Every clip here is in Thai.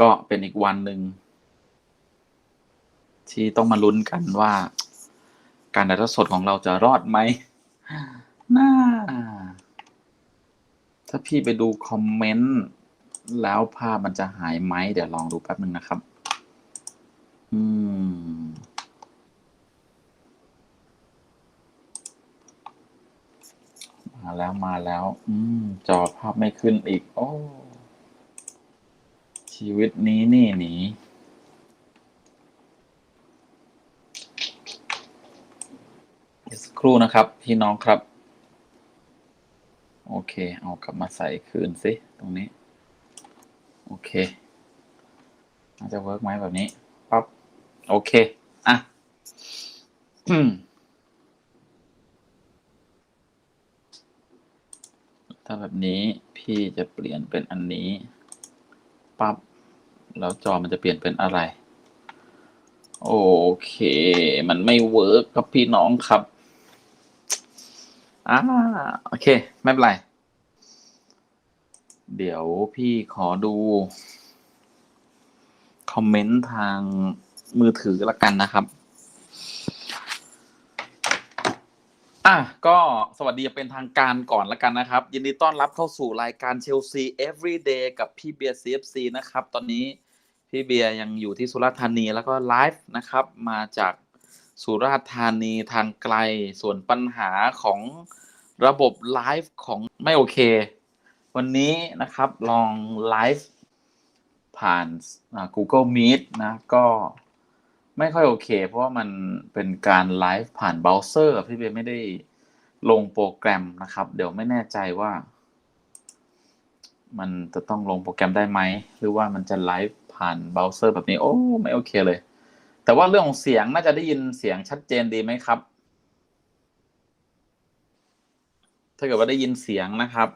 ก็เป็นอีกวันหนึ่ง ที่ต้องมาลุ้นกันว่า การถ่ายทอดสดของเราจะรอดไหมน่า ถ้าพี่ไปดูคอมเมนต์แล้วภาพมันจะหายไหม เดี๋ยวลองดูแป๊บหนึ่งนะครับ อืม มาแล้วมาแล้ว อืม จอภาพไม่ขึ้นอีก โอ้ ชีวิตนี้นี่หนีสักครู่นะครับพี่น้องครับ โอเค เอากลับมาใส่คืนสิตรงนี้ โอเคน่าจะเวิร์กไหมแบบนี้ปั๊บโอเค อะถ้าแบบนี้พี่จะเปลี่ยนเป็นอันนี้ปั๊บ แล้วจอมันจะเปลี่ยนเป็นอะไร โอเค มันไม่เวิร์กครับพี่น้องครับอ่าโอเค ไม่เป็นไร เดี๋ยวพี่ขอดู คอมเมนต์ทางมือถือละกันนะครับอะก็สวัสดีเป็นทางการก่อนละกันนะครับ ยินดีต้อนรับเข้าสู่รายการเชลซี Everyday กับพี่เบียร์ CFC นะครับ ตอนนี้ พี่เบียร์ยังอยู่ที่สุราษฎร์ธานีแล้วก็ไลฟ์นะครับ มาจากสุราษฎร์ธานีทางไกลส่วนปัญหาของระบบไลฟ์ของไม่โอเค วันนี้นะครับลองไลฟ์ผ่าน Google Meet นะก็ไม่ค่อยโอเค เพราะว่ามันเป็นการไลฟ์ผ่านเบราว์เซอร์พี่เบียไม่ได้ลงโปรแกรมนะครับ เดี๋ยวไม่แน่ใจว่า มันจะต้องลงโปรแกรมได้ไหม หรือว่ามันจะไลฟ์ ผ่านเบราว์เซอร์แบบนี้โอ้ไม่โอเคเลย แต่ว่าเรื่องของเสียงน่าจะได้ยินเสียงชัดเจนดีไหมครับ ถ้าเกิดว่าได้ยินเสียงนะครับ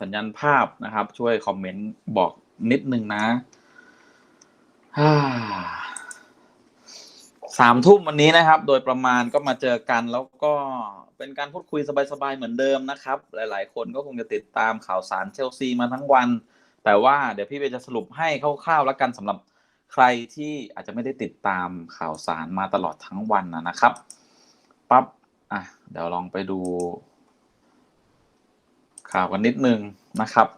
สัญญาณภาพนะครับ ช่วยคอมเมนต์บอกนิดนึงนะฮ่าสามทุ่มวันนี้นะครับ โดยประมาณก็มาเจอกันแล้วก็เป็นการพูดคุยสบายๆเหมือนเดิมนะครับ หลาย ๆ คนก็คงจะติดตามข่าวสารเชลซีมาทั้งวัน แต่ว่าเดี๋ยวพี่เบจะสรุปให้คร่าวๆแล้วกันสำหรับใครที่อาจจะไม่ได้ติดตามข่าวสารมาตลอดทั้งวันนะครับปั๊บอะเดี๋ยวลองไปดู ข่าวกันนิดนึงนะครับ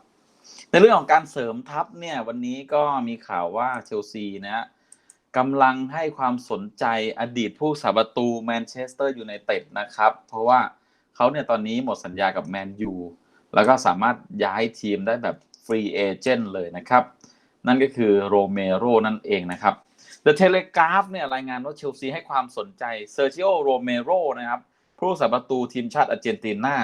ในเรื่องของการเสริมทัพเนี่ย วันนี้ก็มีข่าวว่าเชลซีนะฮะกำลังให้ความสนใจอดีตผู้สาประตูแมนเชสเตอร์ยูไนเต็ดนะครับ เพราะว่าเขาเนี่ยตอนนี้หมดสัญญากับแมนยูแล้วก็สามารถย้ายทีมได้แบบ ฟรีเอเจนต์เลยนะครับ นั่นก็คือโรเมโรนั่นเองนะครับ The Telegraph เนี่ยรายงานว่าเชลซีให้ความสนใจเซอร์จิโอโรเมโรนะครับผู้สาประตูทีมชาติอาร์เจนตินา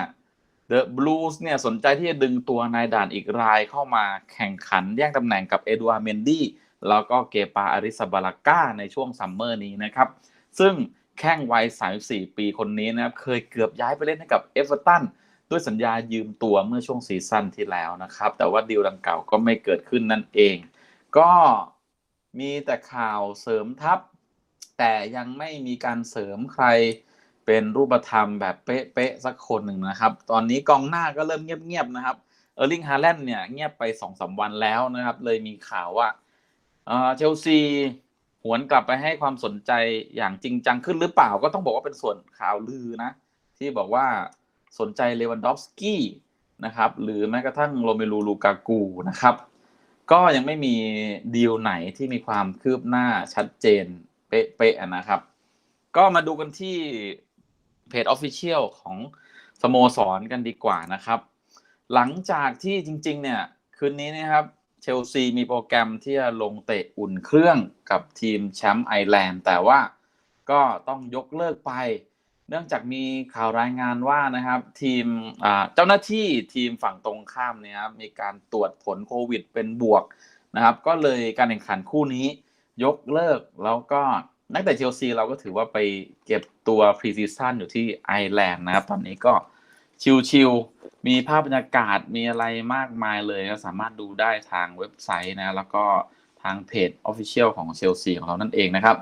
The Blues เนี่ยสนใจที่จะดึงตัวนายด่านอีกรายเข้ามาแข่งขันแย่งตำแหน่งกับเอดูอาร์เมนดี้แล้วก็เกปาอาริซาบาลาก้าในช่วงซัมเมอร์นี้นะครับ ซึ่งแข้งวัย 34 ปีคนนี้นะครับเคยเกือบย้ายไปเล่นให้กับเอเวอร์ตัน ด้วยสัญญายืมตัวเมื่อช่วงซีซั่นที่แล้วนะครับ แต่ว่าดีลดังกล่าวก็ไม่เกิดขึ้นนั่นเอง ก็มีแต่ข่าวเสริมทัพ แต่ยังไม่มีการเสริมใครเป็นรูปธรรมแบบเป๊ะๆสักคนหนึ่งนะครับ ตอนนี้กองหน้าก็เริ่มเงียบๆนะครับเออร์ลิงฮาแลนด์เนี่ยเงียบไปสองสามวันแล้วนะครับ เลยมีข่าวว่าเอ่อเชลซีหวนกลับไปให้ความสนใจอย่างจริงจังขึ้นหรือเปล่าก็ต้องบอกว่าเป็นส่วนข่าวลือนะ ที่บอกว่า สนใจเลวันดอฟสกี้นะครับ หรือแม้กระทั่งโรเมลูลูกากูนะครับ ก็ยังไม่มีดีลไหนที่มีความคืบหน้าชัดเจนเป๊ะๆนะครับ ก็มาดูกันที่เพจ Official ของสโมสรกันดีกว่านะครับ หลังจากที่จริง ๆ เนี่ย คืนนี้นะครับเชลซีมีโปรแกรมที่จะลงเตะอุ่นเครื่องกับทีมแชมป์ไอร์แลนด์แต่ว่าก็ต้องยกเลิกไป เนื่องจากมีข่าวรายงานว่านะครับ ทีมเจ้าหน้าที่ทีมฝั่งตรงข้ามเนี่ยครับมีการตรวจผลโควิดเป็นบวกนะครับ ก็เลยการแข่งขันคู่นี้ยกเลิกแล้วก็นักเตะเชลซีเราก็ถือว่าไปเก็บตัวพรีซีซั่นอยู่ที่ไอร์แลนด์นะครับ ตอนนี้ก็ชิลๆมีภาพบรรยากาศมีอะไรมากมายเลยก็สามารถดูได้ทางเว็บไซต์นะ แล้วก็ทางเพจ Official ของเชลซีของเรานั่นเองนะครับ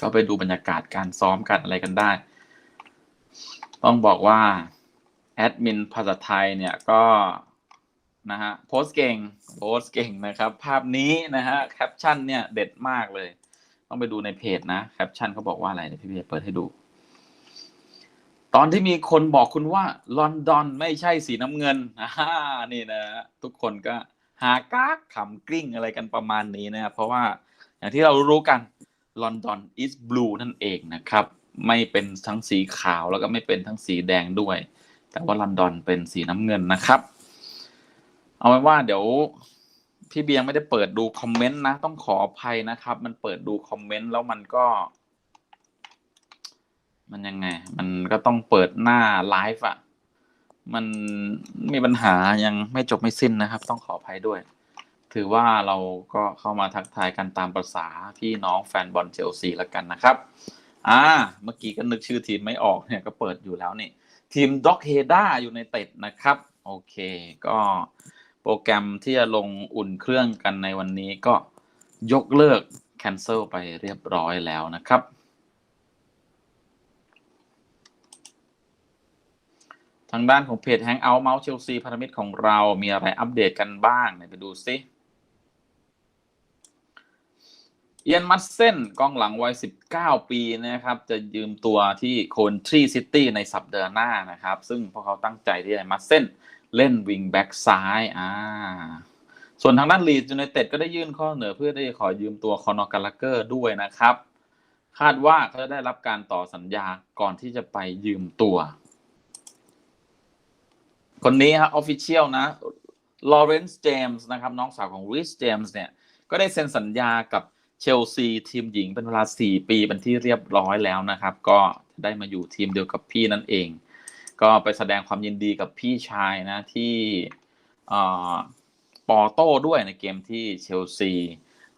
ก็ไปดูบรรยากาศการซ้อมกันอะไรกันได้ ต้องบอกว่าแอดมินภาษาไทยเนี่ยก็นะฮะโพสเก่งโพสเก่งนะครับ ภาพนี้นะฮะแคปชั่นเนี่ยเด็ดมากเลย ต้องไปดูในเพจนะแคปชั่นเขาบอกว่าอะไรเดี๋ยวพี่เบียเปิดให้ดู ตอนที่มีคนบอกคุณว่าลอนดอนไม่ใช่สีน้ำเงินอ่านี่นะฮะทุกคนก็หากากขำกลิ้งอะไรกันประมาณนี้นะครับเพราะว่าอย่างที่เรารู้กัน ลอนดอน is blue นั่นเองนะครับ ไม่เป็นทั้งสีขาวแล้วก็ไม่เป็นทั้งสีแดงด้วย แต่ว่าลอนดอนเป็นสีน้ำเงินนะครับ เอาไว้ว่าเดี๋ยวพี่เบียร์ไม่ได้เปิดดูคอมเมนต์นะ ต้องขออภัยนะครับ มันเปิดดูคอมเมนต์แล้วมันก็ มันยังไง มันก็ต้องเปิดหน้าไลฟ์อะมันมีปัญหายังไม่จบไม่สิ้นนะครับ ต้องขออภัยด้วย ถือว่าเราก็เข้ามาทักทายกันตามประษาพี่น้องแฟนบอลเชลซีแล้วกันนะครับ อ่า เมื่อกี้ก็นึกชื่อทีมไม่ออกเนี่ยก็เปิดอยู่แล้วนี่ ทีมด็อกเฮด้าอยู่ในเต็ดนะครับ โอเค ก็โปรแกรมที่จะลงอุ่นเครื่องกันในวันนี้ก็ยกเลิก cancel ไปเรียบร้อยแล้วนะครับทางด้านของเพจ Hangout เมาส์เชลซีพันธมิตรของเรา มีอะไรอัปเดตกันบ้าง ไปดูซิ เอียนมัตเซนกองหลังวัย 19 ปีนะครับ จะยืมตัวที่โคนทรีซิตี้ในสัปดาห์หน้านะครับ ซึ่งพวกเขาตั้งใจที่จะมัตเซนเล่นวิงแบ็กซ้ายอ่าส่วนทางด้านลีดยูไนเต็ดก็ได้ยื่นข้อเสนอเพื่อที่จะขอยืมตัวคอนอร์กาลเกอร์ด้วยนะครับ คาดว่าเขาจะได้รับการต่อสัญญาก่อนที่จะไปยืมตัว คนนี้ครับออฟฟิเชียลนะลอเรนซ์เจมส์นะครับ น้องสาวของริชเจมส์เนี่ย ก็ได้เซ็นสัญญากับ เชลซีทีมหญิงเป็นเวลา 4 ปีเป็นที่เรียบร้อยแล้วนะครับ ก็ได้มาอยู่ทีมเดียวกับพี่นั่นเอง ก็ไปแสดงความยินดีกับพี่ชายนะที่ปอโต้ด้วยในเกมที่เชลซี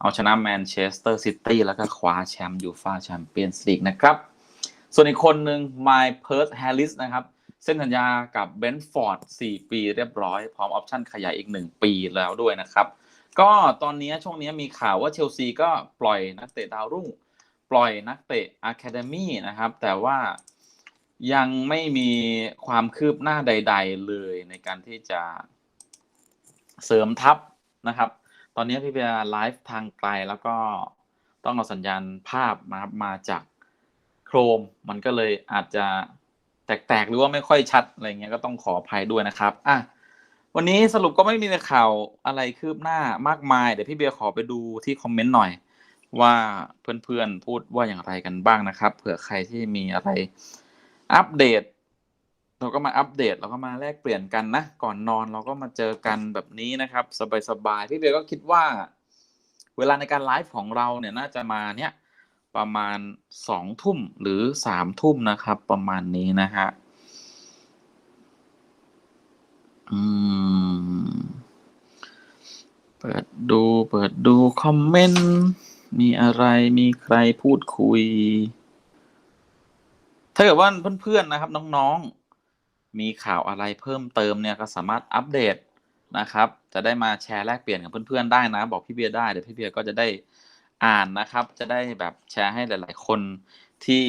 เอาชนะแมนเชสเตอร์ซิตี้แล้วก็คว้าแชมป์ยูฟาแชมเปี้ยนส์ลีกนะครับ ส่วนอีกคนหนึ่งไมค์เพิร์ธแฮร์ริสนะครับเส้นสัญญากับเบนฟอร์ด4ปีเรียบร้อย พร้อมออปชั่นขยายอีก 1 ปีแล้วด้วยนะครับ ก็ตอนนี้ช่วงนี้มีข่าวว่าเชลซีก็ปล่อยนักเตะดาวรุ่ง ปล่อยนักเตะอะคาเดมี่นะครับ แต่ว่ายังไม่มีความคืบหน้าใด ๆ เลยในการที่จะเสริมทัพนะครับ ตอนนี้พี่เบียร์ไลฟ์ทางไกลแล้วก็ต้องเอาสัญญาณภาพมามาจากโครม มันก็เลยอาจจะแตกๆ หรือว่าไม่ค่อยชัดอะไรเงี้ยก็ต้องขออภัยด้วยนะครับอะ วันนี้สรุปก็ไม่มีข่าวอะไรคืบหน้ามากมาย เดี๋ยวพี่เบียร์ขอไปดูที่คอมเมนต์หน่อย ว่าเพื่อนๆพูดว่าอย่างไรกันบ้างนะครับ เผื่อใครที่มีอะไรอัปเดต เราก็มาอัปเดตเราก็มาแลกเปลี่ยนกันนะ ก่อนนอนเราก็มาเจอกันแบบนี้นะครับ สบายๆพี่เบียร์ก็คิดว่า เวลาในการไลฟ์ของเราเนี่ยน่าจะมาเนี่ยประมาณสองทุ่มหรือสามทุ่มนะครับ ประมาณนี้นะฮะ อืม เปิดดู เปิดดู คอมเมนต์ มีอะไร มีใครพูดคุย ถ้าเกิดว่าเพื่อนๆนะครับ น้องๆ มีข่าวอะไรเพิ่มเติมเนี่ยก็สามารถอัปเดตนะครับ จะได้มาแชร์แลกเปลี่ยนกับเพื่อนๆได้นะ บอกพี่เบียร์ได้ เดี๋ยวพี่เบียร์ก็จะได้อ่านนะครับ จะได้แบบแชร์ให้หลาย ๆ คนที่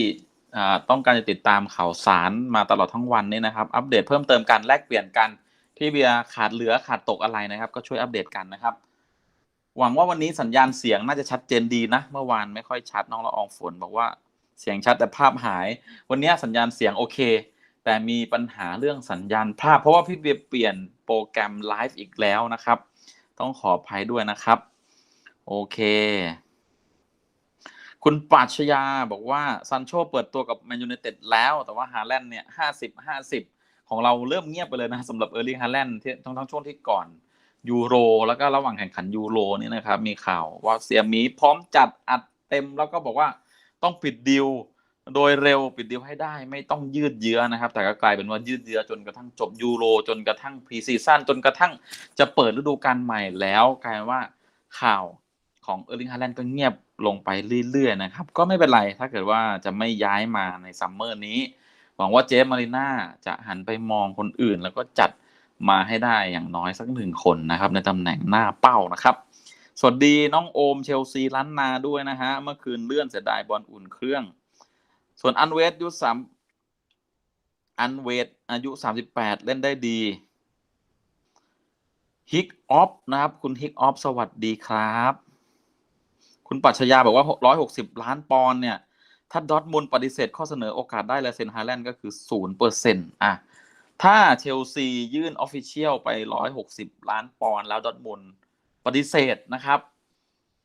ต้องการจะติดตามข่าวสารมาตลอดทั้งวันนี้นะครับ อัปเดตเพิ่มเติมกันแลกเปลี่ยนกัน พี่เบียร์ขาดเหลือขาดตกอะไรนะครับ ก็ช่วยอัปเดตกันนะครับ หวังว่าวันนี้สัญญาณเสียงน่าจะชัดเจนดีนะ เมื่อวานไม่ค่อยชัดน้องละอองฝน บอกว่าเสียงชัดแต่ภาพหาย วันนี้สัญญาณเสียงโอเค แต่มีปัญหาเรื่องสัญญาณภาพ เพราะว่าพี่เบียร์เปลี่ยนโปรแกรมไลฟ์อีกแล้วนะครับ ต้องขออภัยด้วยนะครับ โอเคคุณปัชญาบอกว่าซันโชเปิดตัวกับแมนยูไนเต็ดแล้ว แต่ว่าฮาแลนด์เนี่ยห้าสิบห้าสิบ ของเราเริ่มเงียบไปเลยนะสำหรับเออร์ลิงฮาแลนด์ที่ทั้งทั้งช่วงที่ก่อนยูโรแล้วก็ระหว่างแข่งขันยูโรนี่นะครับมีข่าวว่าเสียมีพร้อมจัดอัดเต็มแล้วก็บอกว่าต้องปิดดิวโดยเร็วปิดดิวให้ได้ไม่ต้องยืดเยื้อนะครับ แต่ก็กลายเป็นว่ายืดเยื้อจนกระทั่งจบยูโรจนกระทั่งพรีซีซั่นจนกระทั่งจะเปิดฤดูกาลใหม่แล้วกลายว่าข่าวของเออร์ลิงฮาแลนด์ก็เงียบลงไปเรื่อยๆนะครับ ก็ไม่เป็นไรถ้าเกิดว่าจะไม่ย้ายมาในซัมเมอร์นี้ หวังว่าเจฟมารีนาจะหันไปมองคนอื่น แล้วก็จัดมาให้ได้อย่างน้อยสักหนึ่งคนนะครับ ในตำแหน่งหน้าเป้านะครับ สวัสดีน้องโอมเชลซีล้านนาด้วยนะฮะ เมื่อคืนเลื่อนเสียดายบอลอุ่นเครื่อง ส่วนอันเวสยุสามอันเวสอายุสามสิบแปดเล่นได้ดีฮิกออฟนะครับ คุณฮิกออฟสวัสดีครับ คุณปัชญาบอกว่าร้อยหกสิบล้านปอนเนี่ย ถ้าดอทมุนปฏิเสธข้อเสนอโอกาสได้ลายเซ็นฮาแลนด์ก็คือศูนย์เปอร์เซ็นต์อะถ้าเชลซียื่นออฟฟิเชียลไปร้อยหกสิบล้านปอนด์แล้วดอทมุนปฏิเสธนะครับ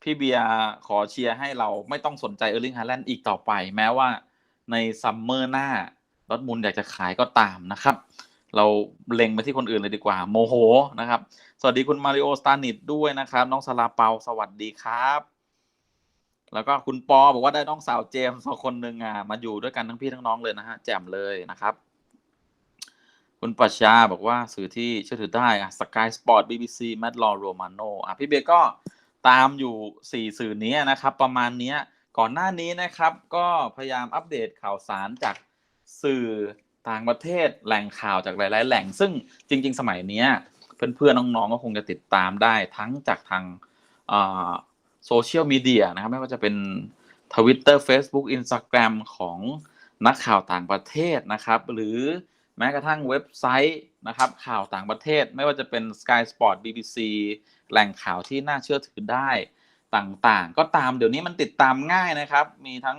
พี่เบียร์ขอเชียร์ให้เราไม่ต้องสนใจเออร์ลิงฮาแลนด์อีกต่อไป แม้ว่าในซัมเมอร์หน้าดอทมุนอยากจะขายก็ตามนะครับ เราเล็งไปที่คนอื่นเลยดีกว่า โมโหนะครับ สวัสดีคุณมาริโอสตานิดด้วยนะครับ น้องสลาเปาสวัสดีครับ แล้วก็คุณปอบอกว่าได้น้องสาวเจมส์สองคนหนึ่งอะมาอยู่ด้วยกันทั้งพี่ทั้งน้องเลยนะฮะแจ่มเลยนะครับ คุณปัชชาบอกว่าสื่อที่เชื่อถือได้อะสกายสปอร์ตบีบีซีแมดลอโรมาโนอะพี่เบยก็ตามอยู่สี่สื่อนี้นะครับ ประมาณเนี้ยก่อนหน้านี้นะครับ ก็พยายามอัปเดตข่าวสารจากสื่อต่างประเทศแหล่งข่าวจากหลาย ๆ แหล่ง ซึ่งจริง ๆ สมัยเนี้ยเพื่อนๆน้องๆก็คงจะติดตามได้ทั้งจากทาง โซเชียลมีเดียนะครับ ไม่ว่าจะเป็น Twitter Facebook Instagram ของนักข่าวต่างประเทศนะครับ หรือแม้กระทั่งเว็บไซต์นะครับ ข่าวต่างประเทศ ไม่ว่าจะเป็น Sky Sport BBC แหล่งข่าวที่น่าเชื่อถือได้ต่างๆ ก็ตามเดี๋ยวนี้มันติดตามง่ายนะครับ มีทั้ง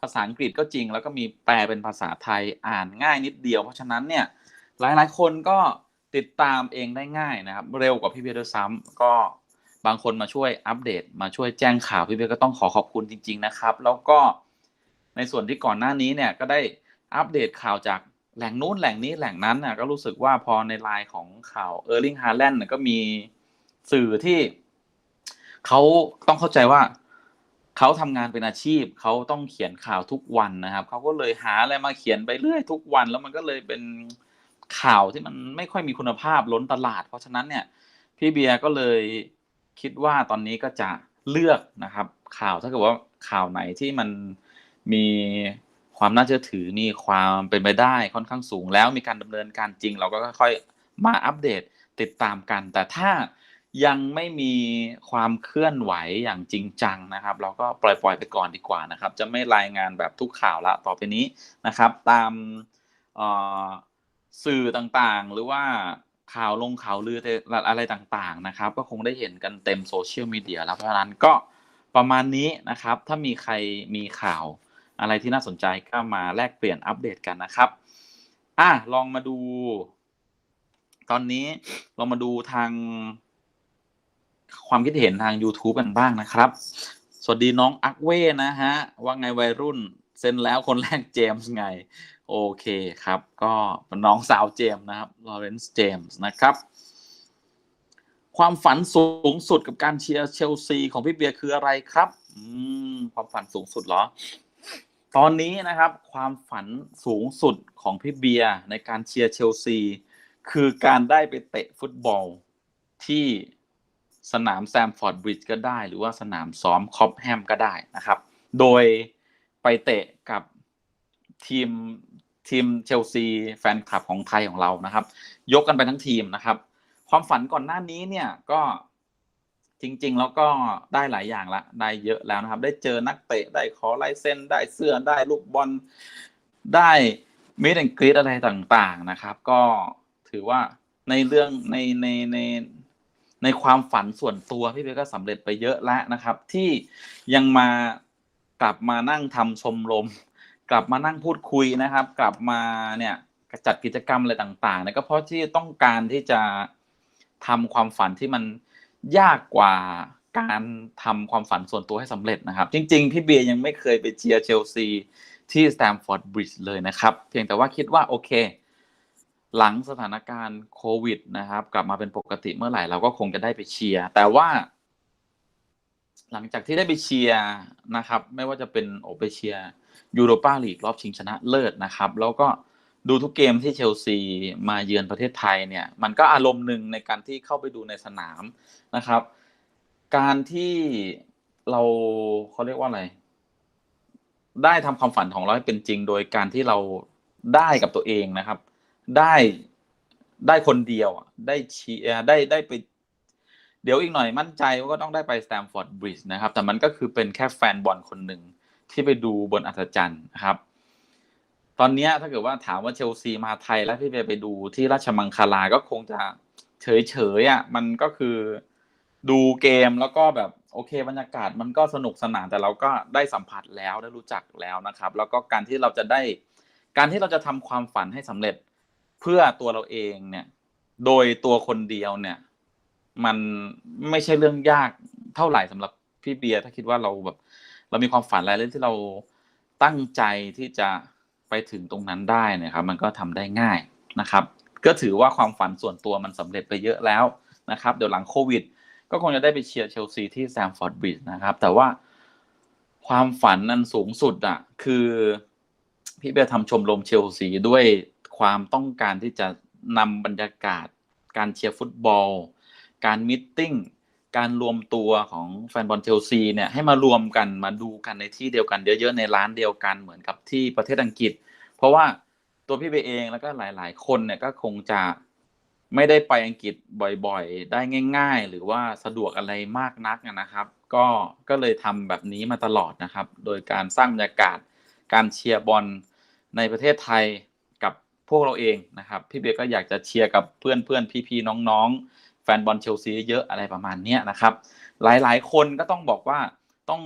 ภาษาอังกฤษก็จริง แล้วก็มีแปลเป็นภาษาไทยอ่านง่ายนิดเดียว เพราะฉะนั้นเนี่ยหลายๆคนก็ติดตามเองได้ง่ายนะครับ เร็วกว่าพี่เบียร์ด้วยซ้ำก็ บางคนมาช่วยอัปเดต มาช่วยแจ้งข่าวพี่เบียก็ต้องขอขอบคุณจริง ๆ นะครับ แล้วก็ในส่วนที่ก่อนหน้านี้เนี่ยก็ได้อัปเดตข่าวจากแหล่งนู้นแหล่งนี้แหล่งนั้นน่ะก็รู้สึกว่าพอในไลน์ของข่าวเออร์ลิงฮาแลนด์ก็มีสื่อที่เขาต้องเข้าใจว่าเขาทำงานเป็นอาชีพเขาต้องเขียนข่าวทุกวันนะครับเขาก็เลยหาอะไรมาเขียนไปเรื่อยทุกวัน แล้วมันก็เลยเป็นข่าวที่มันไม่ค่อยมีคุณภาพล้นตลาด เพราะฉะนั้นเนี่ยพี่เบียร์ก็เลย คิดว่าตอนนี้ก็จะเลือกนะครับข่าวถ้าเกิดว่าข่าวไหนที่มันมีความน่าเชื่อถือมีความเป็นไปได้ค่อนข้างสูง แล้วมีการดำเนินการจริง เราก็ค่อยๆมาอัปเดตติดตามกัน แต่ถ้ายังไม่มีความเคลื่อนไหวอย่างจริงจังนะครับ เราก็ปล่อยๆไปก่อนดีกว่านะครับ จะไม่รายงานแบบทุกข่าวละต่อไปนี้นะครับ ตามสื่อต่างๆ หรือว่า ข่าวลงข่าวลืออะไรต่างๆนะครับ ก็คงได้เห็นกันเต็มโซเชียลมีเดียแล้วเพราะฉะนั้นก็ประมาณนี้นะครับ ถ้ามีใครมีข่าวอะไรที่น่าสนใจก็มาแลกเปลี่ยนอัปเดตกันนะครับอะลองมาดู ตอนนี้เรามาดูทาง ความคิดเห็นทาง YouTube กันบ้างนะครับ สวัสดีน้องอักเว่นะฮะ ว่าไงวัยรุ่น เซ็นแล้วคนแรกเจมส์ไง โอเคครับ ก็เป็นน้องสาวเจมส์นะครับลอเรนซ์เจมส์นะครับ ความฝันสูงสุดกับการเชียร์เชลซีของพี่เบียร์คืออะไรครับอืมความฝันสูงสุดเหรอ ตอนนี้นะครับ ความฝันสูงสุดของพี่เบียร์ในการเชียร์เชลซีคือการได้ไปเตะฟุตบอลที่สนามแซมฟอร์ดบริดจ์ก็ได้ หรือว่าสนามซ้อมคอปแฮมก็ได้นะครับ โดยไปเตะกับทีม ทีมเชลซีแฟนคลับของไทยของเรานะครับ ยกกันไปทั้งทีมนะครับ ความฝันก่อนหน้านี้เนี่ยก็จริง ๆ แล้วก็ได้หลายอย่างละได้เยอะแล้วนะครับ ได้เจอนักเตะได้ขอลายเส้นได้เสื้อได้ลูกบอลได้มิดแอนกรีดอะไรต่างๆนะครับ ก็ถือว่าในเรื่องในในในในความฝันส่วนตัวพี่เบก็สำเร็จไปเยอะแล้วนะครับ ที่ยังมากลับมานั่งทำชมรม กลับมานั่งพูดคุยนะครับ กลับมาเนี่ยจัดกิจกรรมอะไรต่างๆเนี่ยก็เพราะที่ต้องการที่จะทำความฝันที่มันยากกว่าการทำความฝันส่วนตัวให้สำเร็จนะครับ จริง ๆ พี่เบียร์ยังไม่เคยไปเชียร์เชลซีที่สแตมฟอร์ดบริดจ์เลยนะครับ เพียงแต่ว่าคิดว่าโอเค หลังสถานการณ์โควิดนะครับ กลับมาเป็นปกติเมื่อไหร่เราก็คงจะได้ไปเชียร์แต่ว่า หลังจากที่ได้ไปเชียร์นะครับ ไม่ว่าจะเป็นโอไปเชียร์ ยูโรปาลีกรอบชิงชนะเลิศนะครับ แล้วก็ดูทุกเกมที่เชลซีมาเยือนประเทศไทยเนี่ยมันก็อารมณ์หนึ่งในการที่เข้าไปดูในสนามนะครับ การที่เราเขาเรียกว่าอะไร ได้ทำความฝันของเราให้เป็นจริง โดยการที่เราได้กับตัวเองนะครับ ได้ได้คนเดียวได้เชียร์ได้ได้ไป เดี๋ยวอีกหน่อยมั่นใจว่าก็ต้องได้ไปสแตมฟอร์ดบริดจ์นะครับ แต่มันก็คือเป็นแค่แฟนบอลคนหนึ่ง ที่ไปดูบนอัศจรรย์นะครับ ตอนนี้ถ้าเกิดว่าถามว่าเชลซีมาไทยแล้วพี่ไปไปดูที่ราชมังคลาก็คงจะเฉยๆอะมันก็คือดูเกมแล้วก็แบบโอเค บรรยากาศมันก็สนุกสนานแต่เราก็ได้สัมผัสแล้วได้รู้จักแล้วนะครับ แล้วก็การที่เราจะได้ การที่เราจะทำความฝันให้สำเร็จเพื่อตัวเราเองเนี่ย โดยตัวคนเดียวเนี่ย มันไม่ใช่เรื่องยากเท่าไหร่สำหรับพี่เบียร์ถ้าคิดว่าเราแบบ เรามีความฝันอะไรเรื่องที่เราตั้งใจที่จะไปถึงตรงนั้นได้นะครับ มันก็ทำได้ง่ายนะครับ ก็ถือว่าความฝันส่วนตัวมันสำเร็จไปเยอะแล้วนะครับ เดี๋ยวหลังโควิด ก็คงจะได้ไปเชียร์เชลซีที่แซมฟอร์ดบริดจ์นะครับ แต่ว่าความฝันนั้นสูงสุดอะ คือพี่เบียร์ทำชมรมเชลซีด้วยความต้องการที่จะนำบรรยากาศ การเชียร์ฟุตบอล การมิทติ้ง การรวมตัวของแฟนบอลเชลซีเนี่ยให้มารวมกันมาดูกันในที่เดียวกันเยอะๆในร้านเดียวกันเหมือนกับที่ประเทศอังกฤษ เพราะว่าตัวพี่เบย์เองแล้วก็หลาย ๆ คนเนี่ยก็คงจะไม่ได้ไปอังกฤษบ่อยๆ ได้ง่าย ๆ หรือว่าสะดวกอะไรมากนักนะครับ ก็ก็เลยทำแบบนี้มาตลอดนะครับ โดยการสร้างบรรยากาศการเชียร์บอลในประเทศไทยกับพวกเราเองนะครับ พี่เบย์ก็อยากจะเชียร์กับเพื่อนๆพี่ๆน้องๆ แฟนบอลเชลซีเยอะอะไรประมาณนี้นะครับ หลายๆ คนก็ต้องบอกว่าต้อง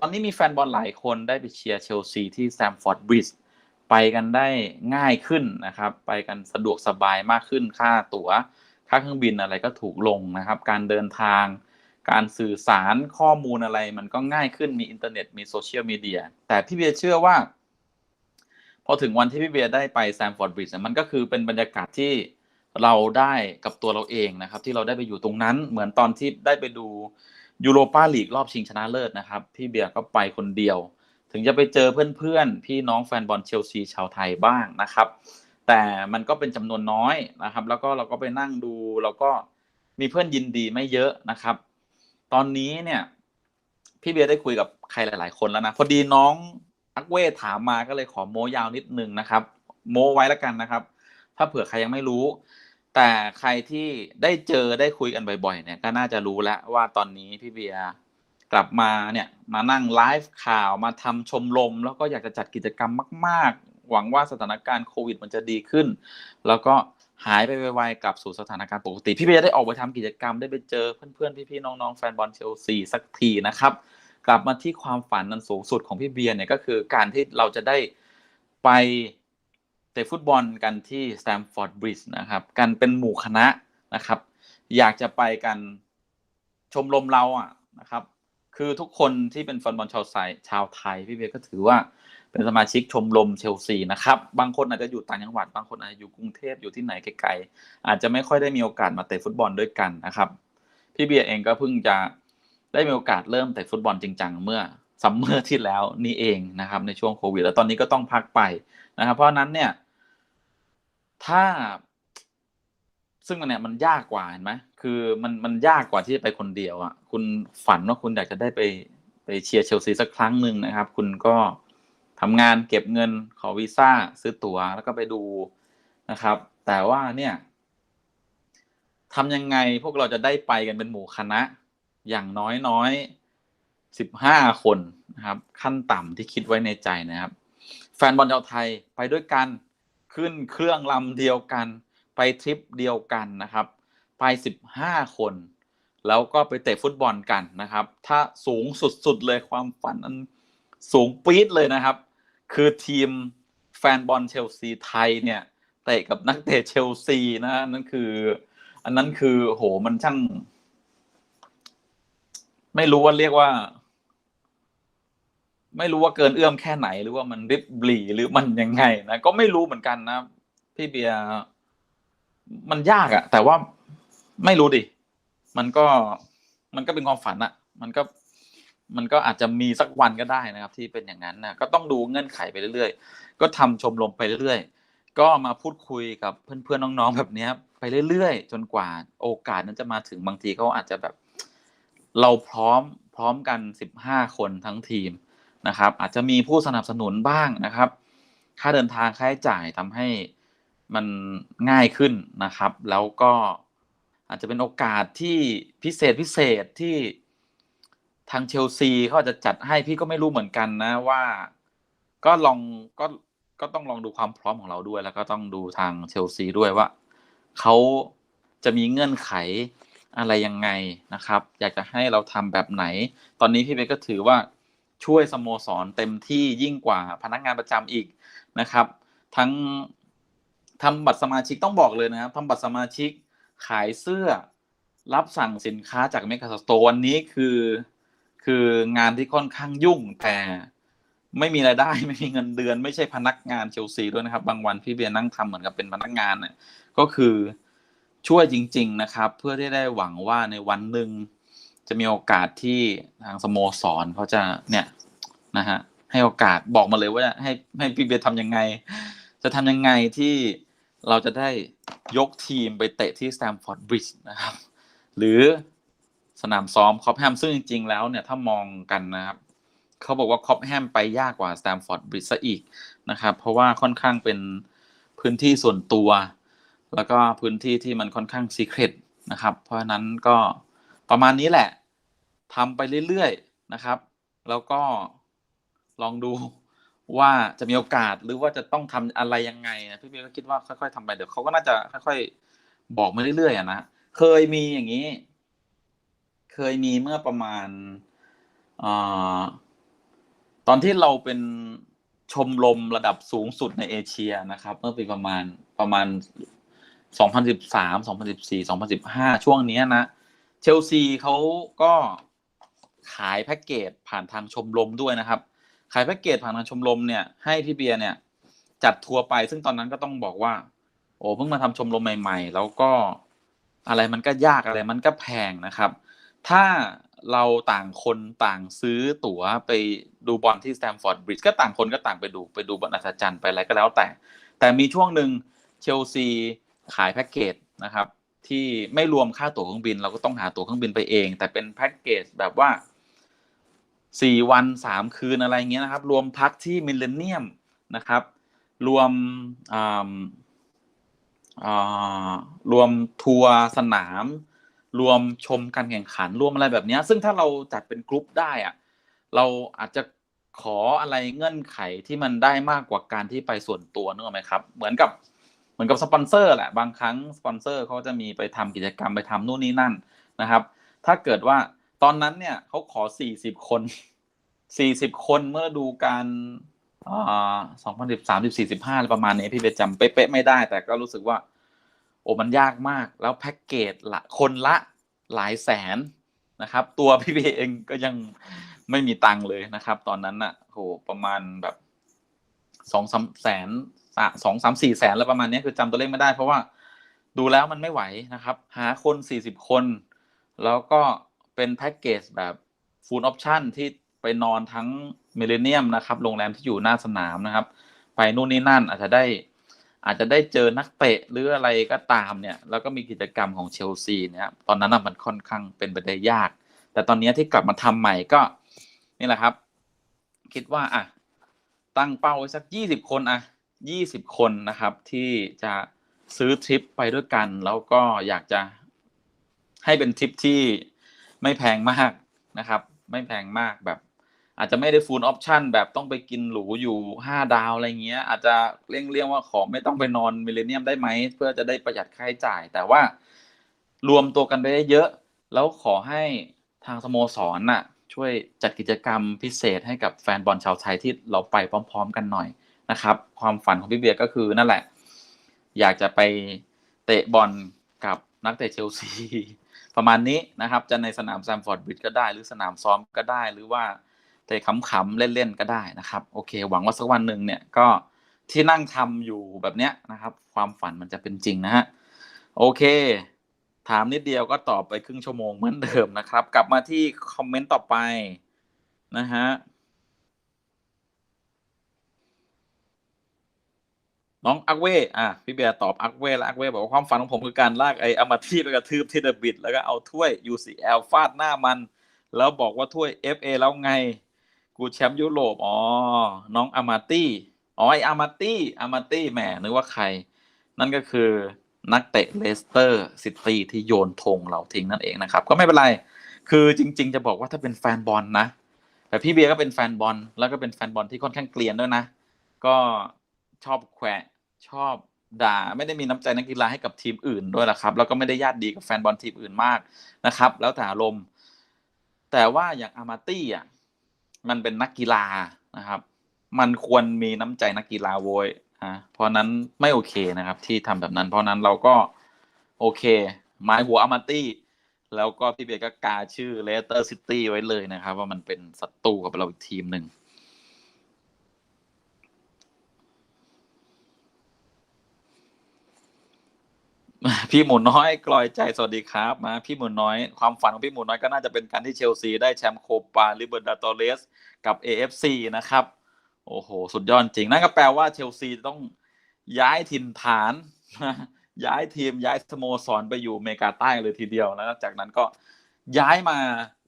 ตอนนี้มีแฟนบอลหลายคนได้ไปเชียร์เชลซีที่แซมฟอร์ดบริดจ์ไปกันได้ง่ายขึ้นนะครับ ไปกันสะดวกสบายมากขึ้นค่าตั๋ว ค่าเครื่องบินอะไรก็ถูกลงนะครับ การเดินทาง การสื่อสารข้อมูลอะไรมันก็ง่ายขึ้นมีอินเทอร์เน็ตมีโซเชียลมีเดียแต่พี่เบียร์เชื่อว่า พอถึงวันที่พี่เบียร์ได้ไปแซมฟอร์ดบริดจ์มันก็คือเป็นบรรยากาศที่ เราได้กับตัวเราเองนะครับ ที่เราได้ไปอยู่ตรงนั้น เหมือนตอนที่ได้ไปดูยูโรปาลีกรอบชิงชนะเลิศนะครับ พี่เบียร์ก็ไปคนเดียว ถึงจะไปเจอเพื่อนๆ พี่น้องแฟนบอลเชลซีชาวไทยบ้างนะครับ แต่มันก็เป็นจำนวนน้อยนะครับ แล้วก็เราก็ไปนั่งดูเราก็มีเพื่อนยินดีไม่เยอะนะครับ ตอนนี้เนี่ย พี่เบียร์ได้คุยกับใครหลาย ๆ คนแล้วนะพอดีน้องอักเวถามมาก็เลยขอโมยาวนิดนึงนะครับ โมไว้แล้วกันนะครับ ถ้าเผื่อใครยังไม่รู้ แต่ใครที่ได้เจอได้คุยกันบ่อยๆ เนี่ยก็น่าจะรู้แล้วว่าตอนนี้พี่เบียร์กลับมาเนี่ยมานั่งไลฟ์ข่าวมาทำชมรมแล้วก็อยากจะจัดกิจกรรมมาก ๆ หวังว่าสถานการณ์โควิดมันจะดีขึ้น แล้วก็หายไปไวๆกลับสู่สถานการณ์ปกติ พี่เบียร์ได้ออกไปทำกิจกรรมได้ไปเจอเพื่อนๆพี่ๆน้องๆแฟนบอลเชลซีสักทีนะครับ กลับมาที่ความฝันนันสูงสุดของพี่เบียร์เนี่ยก็คือการที่เราจะได้ไป ตะฟุตบอลกันที่สแตมฟอร์ดบริดจ์นะครับ กันเป็นหมู่คณะนะครับ อยากจะไปกันชมรมเราอะนะครับ คือทุกคนที่เป็นแฟนบอลชาวไทยชาวไทยพี่เบียร์ก็ถือว่าเป็นสมาชิกชมรมเชลซีนะครับ บางคนอาจจะอยู่ต่างจังหวัด บางคนอาจจะอยู่กรุงเทพอยู่ที่ไหนไกลๆอาจจะไม่ค่อยได้มีโอกาสมาเตะฟุตบอลด้วยกันนะครับ พี่เบียร์เองก็เพิ่งจะได้มีโอกาสเริ่มเตะฟุตบอลจริงจังเมื่อซัมเมอร์ที่แล้วนี่เองนะครับในช่วงโควิดแล้วตอนนี้ก็ต้องพักไปนะครับ เพราะนั้นเนี่ย ถ้า ซึ่งมันเนี่ยมันยากกว่าเห็นไหมคือมันมันยากกว่าที่จะไปคนเดียวอะ คุณฝันว่าคุณอยากจะได้ไปไปเชียร์เชลซีสักครั้งหนึ่งนะครับ คุณก็ทำงานเก็บเงินขอวีซ่าซื้อตั๋วแล้วก็ไปดูนะครับ แต่ว่าเนี่ยทำยังไงพวกเราจะได้ไปกันเป็นหมู่คณะ อย่างน้อยน้อยสิบห้าคนนะครับ ขั้นต่ำที่คิดไว้ในใจนะครับ แฟนบอลชาวไทยไปด้วยกัน ขึ้นเครื่องลำเดียวกัน ไปทริปเดียวกันนะครับ ไปสิบห้าคน แล้วก็ไปเตะฟุตบอลกันนะครับ ถ้าสูงสุดๆเลยความฝันอันสูงปี๊ดเลยนะครับ คือทีมแฟนบอลเชลซีไทยเนี่ยเตะกับนักเตะเชลซีนะนั่นคือ อันนั้นคือโหมันช่าง ไม่รู้ว่าเรียกว่า ไม่รู้ว่าเกินเอื้อมแค่ไหน หรือว่ามันริบหรี่หรือมันยังไงนะก็ไม่รู้เหมือนกันนะพี่เบียร์มันยากอะแต่ว่าไม่รู้ดิมันก็มันก็เป็นความฝันอะมันก็มันก็อาจจะมีสักวันก็ได้นะครับ ที่เป็นอย่างนั้นนะก็ต้องดูเงื่อนไขไปเรื่อยๆ ก็ทำชมรมไปเรื่อยๆ ก็มาพูดคุยกับเพื่อนๆน้องๆแบบนี้ไปเรื่อยๆ จนกว่าโอกาสนั้นจะมาถึงบางทีเขาอาจจะแบบ เราพร้อมพร้อมกันสิบห้าคนทั้งทีม นะครับ อาจจะมีผู้สนับสนุนบ้างนะครับ ค่าเดินทางค่าใช้จ่ายทำให้มันง่ายขึ้นนะครับ แล้วก็อาจจะเป็นโอกาสที่พิเศษพิเศษที่ทางเชลซีเขาจะจัดให้พี่ก็ไม่รู้เหมือนกันนะว่าก็ลองก็ก็ต้องลองดูความพร้อมของเราด้วย แล้วก็ต้องดูทางเชลซีด้วยว่าเขาจะมีเงื่อนไขอะไรยังไงนะครับ อยากจะให้เราทำแบบไหน ตอนนี้พี่เบก็ถือว่า ช่วยสโมสรเต็มที่ยิ่งกว่าพนักงานประจำอีกนะครับ ทั้งทำบัตรสมาชิกต้องบอกเลยนะครับทำบัตรสมาชิกขายเสื้อรับสั่งสินค้าจากเมกาสโตร์วันนี้คือ คืองานที่ค่อนข้างยุ่งแต่ไม่มีรายได้ไม่มีเงินเดือน ไม่ใช่พนักงานเชลซีด้วยนะครับ บางวันพี่เบียร์นั่งทำเหมือนกับเป็นพนักงานเนี่ยก็คือช่วยจริง ๆ นะครับ เพื่อที่ได้หวังว่าในวันหนึ่ง จะมีโอกาสที่ทางสโมสรเขาจะเนี่ยนะฮะให้โอกาสบอกมาเลยว่าให้ให้พี่เบียร์ทำยังไง จะทำยังไงที่เราจะได้ยกทีมไปเตะที่สแตมฟอร์ดบริดจ์นะครับ หรือสนามซ้อมคอปแฮมซึ่งจริงๆแล้วเนี่ยถ้ามองกันนะครับเขาบอกว่าคอปแฮมไปยากกว่าสแตมฟอร์ดบริดจ์ซะอีกนะครับ เพราะว่าค่อนข้างเป็นพื้นที่ส่วนตัว แล้วก็พื้นที่ที่มันค่อนข้างซีเครตนะครับ เพราะฉะนั้นก็ ประมาณนี้แหละทำไปเรื่อยๆนะครับ แล้วก็ลองดูว่าจะมีโอกาสหรือว่าจะต้องทำอะไรยังไงนะพี่เบียร์ก็คิดว่าค่อยๆทำไปเดี๋ยวเขาก็น่าจะค่อยๆบอกมาเรื่อยๆนะเคยมีอย่างนี้ เคยมีเมื่อประมาณอตอนที่เราเป็นชมรมระดับสูงสุดในเอเชียนะครับ เมื่อปีประมาณประมาณ 2013 2014 2015 ช่วงนี้นะ เชลซีเขาก็ขายแพ็กเกจผ่านทางชมรมด้วยนะครับ ขายแพ็กเกจผ่านทางชมรมเนี่ยให้พี่เบียร์เนี่ย จัดทัวร์ไปซึ่งตอนนั้นก็ต้องบอกว่า โอ้เพิ่งมาทำชมรมใหม่ ๆ แล้วก็อะไรมันก็ยากอะไรมันก็แพงนะครับ ถ้าเราต่างคนต่างซื้อตั๋วไปดูบอลที่สแตมฟอร์ดบริดจ์ก็ต่างคนก็ต่างไปดูไปดูบอลอัศจรรย์ไปอะไรก็แล้วแต่ แต่มีช่วงหนึ่งเชลซีขายแพ็กเกจนะครับ ที่ไม่รวมค่าตั๋วเครื่องบิน เราก็ต้องหาตั๋วเครื่องบินไปเอง แต่เป็นแพ็กเกจแบบว่าสี่วันสามคืนอะไรเงี้ยนะครับ รวมพักที่มิลเลนเนียมนะครับ รวมอ่าอ่ารวมทัวร์สนาม รวมชมการแข่งขันรวมอะไรแบบนี้ซึ่งถ้าเราจัดเป็นกรุ๊ปได้อะเราอาจจะขออะไรเงื่อนไขที่มันได้มากกว่าการที่ไปส่วนตัวนึกออกไหมครับ เหมือนกับ เหมือนกับสปอนเซอร์แหละบางครั้งสปอนเซอร์เขาจะมีไปทำกิจกรรมไปทำนู่นนี่นั่นนะครับ ถ้าเกิดว่าตอนนั้นเนี่ยเขาขอ40คน40คนเมื่อดูการสอ่า2013 14 15อะไรประมาณนี้พี่เบสจำเป๊ะๆไม่ได้ แต่ก็รู้สึกว่า โอ้มันยากมาก แล้วแพ็กเกจละคนละหลายแสนนะครับ ตัวพี่เบเองก็ยังไม่มีตังค์เลยนะครับ ตอนนั้นน่ะโหประมาณแบบสองสามแสน สองสามสี่แสนแล้วประมาณนี้คือจำตัวเลขไม่ได้ เพราะว่าดูแล้วมันไม่ไหวนะครับ หาคนสี่สิบคน แล้วก็เป็นแพ็กเกจแบบฟูลออปชั่นที่ไปนอนทั้งมิเลเนียมนะครับโรงแรมที่อยู่หน้าสนามนะครับ ไปนู่นนี่นั่นอาจจะได้อาจจะได้เจอนักเตะหรืออะไรก็ตามเนี่ย แล้วก็มีกิจกรรมของเชลซีเนี่ยตอนนั้นนะมันค่อนข้างเป็นไปได้ยาก แต่ตอนนี้ที่กลับมาทำใหม่ก็นี่แหละครับ คิดว่าอะตั้งเป้าไว้สักยี่สิบคนอะ ยี่สิบคนนะครับ ที่จะซื้อทริปไปด้วยกัน แล้วก็อยากจะให้เป็นทริปที่ไม่แพงมากนะครับ ไม่แพงมากแบบ อาจจะไม่ได้ฟูลออปชั่นแบบต้องไปกินหรูอยู่ห้าดาวอะไรเงี้ย อาจจะเรียกเรียกว่าขอไม่ต้องไปนอนมิเลเนียมได้ไหมเพื่อจะได้ประหยัดค่าใช้จ่าย แต่ว่ารวมตัวกันได้เยอะ แล้วขอให้ทางสโมสรน่ะช่วยจัดกิจกรรมพิเศษให้กับแฟนบอลชาวไทยที่เราไปพร้อม ๆ กันหน่อย นะครับ ความฝันของพี่เบียร์ก็คือนั่นแหละ อยากจะไปเตะบอลกับนักเตะเชลซีประมาณนี้นะครับ จะในสนามแซมฟอร์ดบริดก็ได้ หรือสนามซ้อมก็ได้ หรือว่าเตะขำๆเล่นๆก็ได้นะครับ โอเค หวังว่าสักวันหนึ่งเนี่ยก็ที่นั่งทำอยู่แบบเนี้ยนะครับ ความฝันมันจะเป็นจริงนะฮะโอเค ถามนิดเดียวก็ตอบไปครึ่งชั่วโมงเหมือนเดิมนะครับ กลับมาที่คอมเมนต์ต่อไปนะฮะ น้องอักเว่อะพี่เบียร์ตอบอักเว่แล้วอักเว่บอกว่าความฝันของผมคือการลากไอ้อมาที่ไปกระทืบที่เดบิดแล้วก็เอาถ้วย UCL ฟาดหน้ามัน แล้วบอกว่าถ้วย FA แล้วไง กูแชมป์ยุโรปอ๋อน้องอามาตี้อ๋อไออามาตี้อามาตี้แหมนึกว่าใคร นั่นก็คือนักเตะเลสเตอร์ซิตี้ที่โยนธงเราทิ้งนั่นเองนะครับ ก็ไม่เป็นไร คือจริง ๆ จะบอกว่าถ้าเป็นแฟนบอลนะ แต่พี่เบียร์ก็เป็นแฟนบอลแล้วก็เป็นแฟนบอลที่ค่อนข้างเกลียนด้วยนะ ก็ชอบแขวะ ชอบด่าไม่ได้มีน้ำใจนักกีฬาให้กับทีมอื่นด้วยละครับ แล้วก็ไม่ได้ญาติดีกับแฟนบอลทีมอื่นมากนะครับ แล้วแต่อารมณ์แต่ว่าอย่างอามาตี้อะมันเป็นนักกีฬานะครับ มันควรมีน้ำใจนักกีฬาโวยอะเพราะนั้นไม่โอเคนะครับ ที่ทำแบบนั้น เพราะนั้นเราก็โอเคหมายหัวอามาตี้แล้วก็พี่เบียก็กาชื่อเลสเตอร์ซิตี้ไว้เลยนะครับ ว่ามันเป็นศัตรูกับเราอีกทีมหนึ่ง พี่หมูน้อยกลอยใจสวัสดีครับ มาพี่หมูน้อย ความฝันของพี่หมูน้อยก็น่าจะเป็นการที่เชลซีได้แชมป์โคปาลิเบอร์ตาโตเลสกับ AFC นะครับ โอ้โห สุดยอดจริง นั่นก็แปลว่าเชลซีต้องย้ายถิ่นฐาน ย้ายทีมย้ายสโมสรไปอยู่อเมริกาใต้เลยทีเดียวแล้วจากนั้นก็ย้ายมา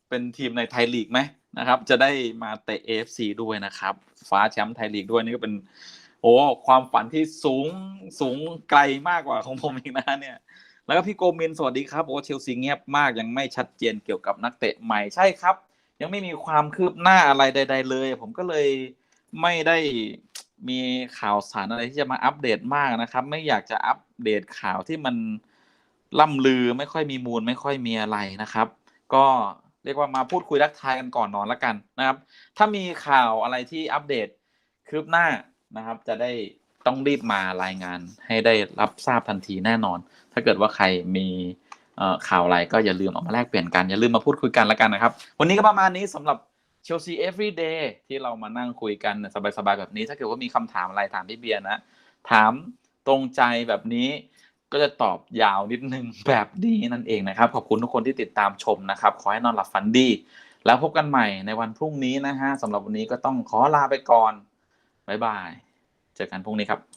เป็นทีมในไทยลีกไหมนะครับ จะได้มาเตะ AFC ด้วยนะครับฟ้าแชมป์ไทยลีกด้วยนี่ก็เป็นโอ้ความฝันที่สูงสูงไกลมากกว่าของผมอีกนะเนี่ย แล้วก็พี่โกมินสวัสดีครับโอ้เชลซีเงียบมากยังไม่ชัดเจนเกี่ยวกับนักเตะใหม่ใช่ครับ ยังไม่มีความคืบหน้าอะไรใด ๆ เลย ผมก็เลยไม่ได้มีข่าวสารอะไรที่จะมาอัปเดตมากนะครับ ไม่อยากจะอัปเดตข่าวที่มันล่ำลือไม่ค่อยมีมูลไม่ค่อยมีอะไรนะครับ ก็เรียกว่ามาพูดคุยรักทายกันก่อนนอนแล้วกันนะครับ ถ้ามีข่าวอะไรที่อัปเดตคืบหน้านะครับ จะได้ ต้องรีบมารายงานให้ได้รับทราบทันทีแน่นอน ถ้าเกิดว่าใครมีข่าวอะไรก็อย่าลืมออกมาแลกเปลี่ยนกัน อย่าลืมมาพูดคุยกันแล้วกันนะครับ วันนี้ก็ประมาณนี้สำหรับเชลซี everyday ที่เรามานั่งคุยกันสบายๆแบบนี้ ถ้าเกิดว่ามีคำถามอะไรถามพี่เบียร์นะ ถามตรงใจแบบนี้ก็จะตอบยาวนิดนึงแบบนี้นั่นเองนะครับ ขอบคุณทุกคนที่ติดตามชมนะครับ ขอให้นอนหลับฝันดี แล้วพบกันใหม่ในวันพรุ่งนี้นะฮะสำหรับวันนี้ก็ต้องขอลาไปก่อน บ๊ายบาย เจอกันพรุ่งนี้ครับ